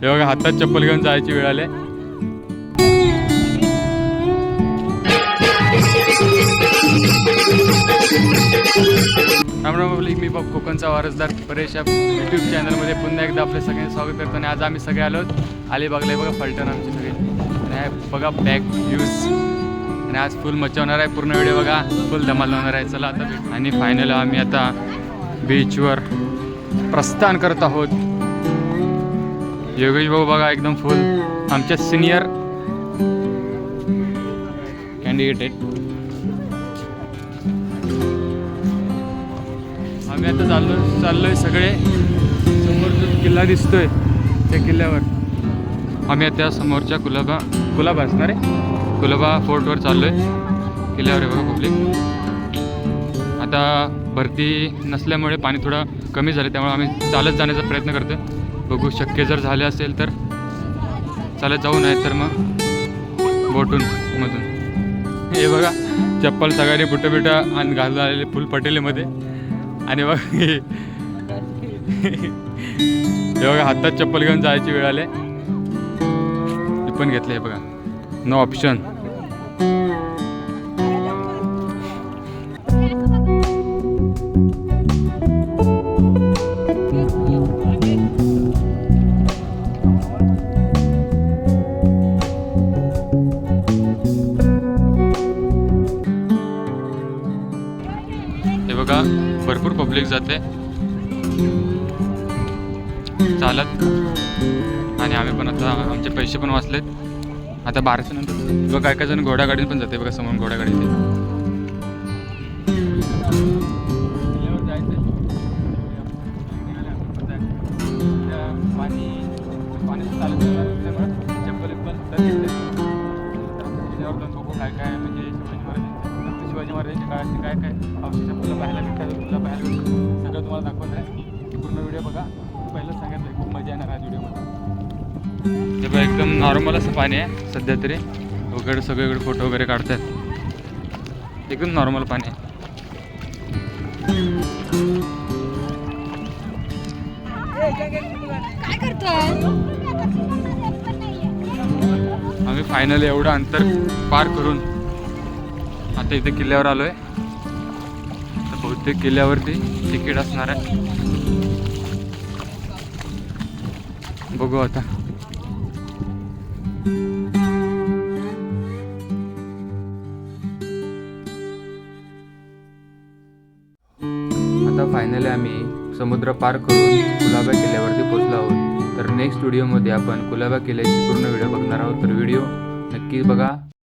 हे बघा हातात चप्पल घेऊन जायची वेळ आली. राम राम पब्लिक मी बाप कोकणचा वारसदार परेश यूट्यूब चॅनलमध्ये पुन्हा एकदा आपले सगळे स्वागत करतो आणि आज आम्ही सगळे आलो अलिबागला बघा फलटण आमचे सगळे. आणि बघा बॅक व्ह्यूज आणि आज फुल मचवणार आहे पूर्ण व्हिडिओ बघा. फुल धमाल होणार आहे. चला आता आणि फायनल आम्ही आता बीचवर प्रस्थान करत आहोत. योगेश भाऊ बघा एकदम फुल आमच्या सिनियर कॅन्डिडेट आहेत. आम्ही आता चाललो चाललोय सगळे. समोर जो किल्ला दिसतोय त्या किल्ल्यावर. आम्ही आता समोरच्या कुलाबा कुलाबा असणार आहे. कुलाबा फोर्टवर चाललोय. किल्ल्यावर आहे बघा पब्लिक आता भरती नसल्यामुळे पाणी थोडं कमी झालं त्यामुळे आम्ही चालत जाण्याचा प्रयत्न करतोय. बघू शक्य जर झाले असेल तर. चालत जाऊ नाही तर मग बोटून मधून. हे बघा चप्पल सगळ्यांनी बुटं बिटं आणि घालून आलेले फुल पटेलीमध्ये. आणि बघ हे. बघा हातात चप्पल घेऊन जायची वेळ आले. पण घेतलं हे बघा. नो ऑप्शन हे बघा भरपूर पब्लिक जाते. चालत. आणि आम्ही पण आता आमचे पैसे पण वाचलेत. आता बाराच्या नंतर बघा काय काय जण घोडागाडीने पण जाते बघा समोर घोडागाडी काय काय शिवाजी महाराजांच्या काळातले काय काय अवशेष आपल्याला पाहायला भेटतात तुला पाहायला भेटतात. सगळं तुम्हाला दाखवत आहे. की पूर्ण व्हिडिओ बघा. पहिलं सांगितलं खूप मजा येणार आहे व्हिडिओमध्ये हे बघा एकदम नॉर्मल असं पाणी आहे सध्या तरी. वगैरे सगळीकडे फोटो वगैरे काढतात. एकदम नॉर्मल पाणी आहे. आम्ही फायनली एवढं अंतर पार करून आता इथे किल्ल्यावर आलोय. तर बहुतेक किल्ल्यावरती तिकीट असणार आहे. बघू आता. आता फायनली आम्ही समुद्र पार करून कुलाबा किल्ल्यावरती पोहोचलो आहोत. तर नेक्स्ट व्हिडिओमध्ये आपण कुलाबा किल्ल्याची पूर्ण व्हिडिओ बघणार आहोत. तर व्हिडिओ नक्की बघा.